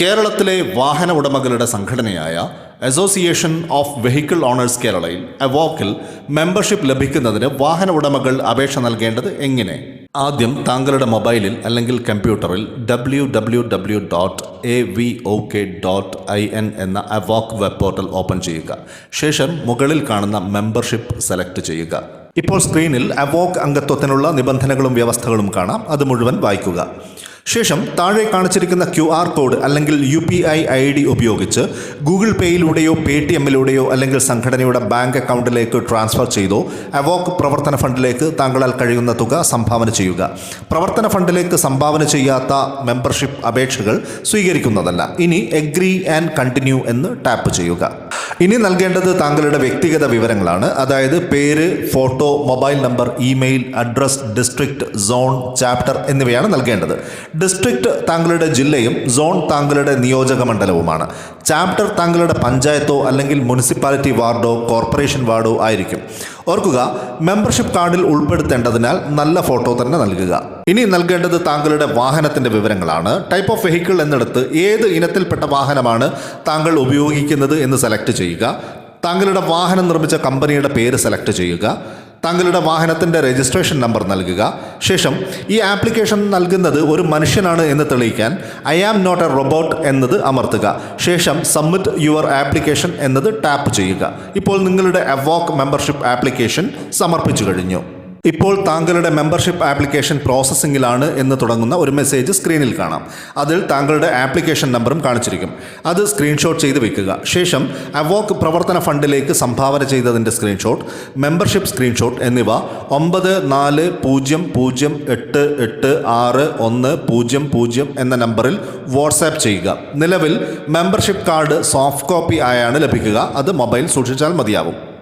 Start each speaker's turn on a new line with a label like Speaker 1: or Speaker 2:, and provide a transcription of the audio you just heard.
Speaker 1: കേരളത്തിലെ വാഹന ഉടമകളുടെ സംഘടനയായ അസോസിയേഷൻ ഓഫ് വെഹിക്കിൾ ഓണേഴ്സ് കേരളയിൽ അവോക്കിൽ മെമ്പർഷിപ്പ് ലഭിക്കുന്നതിന് വാഹന ഉടമകൾ അപേക്ഷ നൽകേണ്ടത് എങ്ങനെ? ആദ്യം താങ്കളുടെ മൊബൈലിൽ അല്ലെങ്കിൽ കമ്പ്യൂട്ടറിൽ W W W dot A V O K dot I N എന്ന അവോക്ക് വെബ് പോർട്ടൽ ഓപ്പൺ ചെയ്യുക. ശേഷം മുകളിൽ കാണുന്ന മെമ്പർഷിപ്പ് സെലക്ട് ചെയ്യുക. ഇപ്പോൾ സ്ക്രീനിൽ അവോക്ക് അംഗത്വത്തിനുള്ള നിബന്ധനകളും വ്യവസ്ഥകളും കാണാം. അത് മുഴുവൻ വായിക്കുക. ശേഷം താഴെ കാണിച്ചിരിക്കുന്ന ക്യു ആർ കോഡ് അല്ലെങ്കിൽ U P I I D ഉപയോഗിച്ച് ഗൂഗിൾ പേയിലൂടെയോ പേ ടി എമ്മിലൂടെയോ അല്ലെങ്കിൽ സംഘടനയുടെ ബാങ്ക് അക്കൗണ്ടിലേക്ക് ട്രാൻസ്ഫർ ചെയ്തോ അവോക്ക് പ്രവർത്തന ഫണ്ടിലേക്ക് താങ്കളാൽ കഴിയുന്ന തുക സംഭാവന ചെയ്യുക. പ്രവർത്തന ഫണ്ടിലേക്ക് സംഭാവന ചെയ്യാത്ത മെമ്പർഷിപ്പ് അപേക്ഷകൾ സ്വീകരിക്കുന്നതല്ല. ഇനി എഗ്രി ആൻഡ് കണ്ടിന്യൂ എന്ന് ടാപ്പ് ചെയ്യുക. ഇനി നൽകേണ്ടത് താങ്കളുടെ വ്യക്തിഗത വിവരങ്ങളാണ്. അതായത് പേര് photo mobile number email address district zone chapter എന്നിവയാണ് നൽകേണ്ടത്. ഡിസ്ട്രിക്ട് താങ്കളുടെ ജില്ലയും സോൺ താങ്കളുടെ നിയോജക മണ്ഡലവുമാണ് ചാപ്റ്റർ താങ്കളുടെ പഞ്ചായത്തോ അല്ലെങ്കിൽ മുനിസിപ്പാലിറ്റി വാർഡോ കോർപ്പറേഷൻ വാർഡോ ആയിരിക്കും. ഓർക്കുക മെമ്പർഷിപ്പ് കാർഡിൽ ഉൾപ്പെടുത്തേണ്ടതിനാൽ നല്ല ഫോട്ടോ തന്നെ നൽകുക. ഇനി നൽകേണ്ടത് താങ്കളുടെ വാഹനത്തിന്റെ വിവരങ്ങളാണ്. ടൈപ്പ് ഓഫ് വെഹിക്കിൾ എന്നിടത്ത് ഏത് ഇനത്തിൽപ്പെട്ട വാഹനമാണ് താങ്കൾ ഉപയോഗിക്കുന്നത് എന്ന് സെലക്ട് ചെയ്യുക. താങ്കളുടെ വാഹനം നിർമ്മിച്ച കമ്പനിയുടെ പേര് സെലക്ട് ചെയ്യുക. താങ്കളുടെ വാഹനത്തിന്റെ രജിസ്ട്രേഷൻ നമ്പർ നൽകുക. ശേഷം ഈ ആപ്ലിക്കേഷൻ നൽകുന്നത് ഒരു മനുഷ്യനാണ് എന്ന് തെളിയിക്കാൻ I am not a robot എന്നത് അമർത്തുക. ശേഷം സബ്മിറ്റ് യുവർ ആപ്ലിക്കേഷൻ എന്നത് ടാപ്പ് ചെയ്യുക. ഇപ്പോൾ നിങ്ങളുടെ അവോക്ക് മെമ്പർഷിപ്പ് ആപ്ലിക്കേഷൻ സമർപ്പിച്ചു കഴിഞ്ഞു. ഇപ്പോൾ താങ്കളുടെ മെമ്പർഷിപ്പ് ആപ്ലിക്കേഷൻ പ്രോസസ്സിംഗിലാണ് എന്ന് തുടങ്ങുന്ന ഒരു മെസ്സേജ് സ്ക്രീനിൽ കാണാം. അതിൽ താങ്കളുടെ ആപ്ലിക്കേഷൻ നമ്പറും കാണിച്ചിരിക്കും. അത് സ്ക്രീൻഷോട്ട് ചെയ്ത് വെക്കുക. ശേഷം അവോക്ക് പ്രവർത്തന ഫണ്ടിലേക്ക് സംഭാവന ചെയ്തതിന്റെ സ്ക്രീൻഷോട്ട് മെമ്പർഷിപ്പ് സ്ക്രീൻഷോട്ട് എന്നിവ ഒമ്പത് നാല് പൂജ്യം പൂജ്യം എട്ട് എട്ട് ആറ് ഒന്ന് പൂജ്യം പൂജ്യം എന്ന നമ്പറിൽ വാട്സാപ്പ് ചെയ്യുക. നിലവിൽ മെമ്പർഷിപ്പ് കാർഡ് സോഫ്റ്റ് കോപ്പി ആയാണ് ലഭിക്കുക. അത് മൊബൈൽ സൂക്ഷിച്ചാൽ മതിയാവും.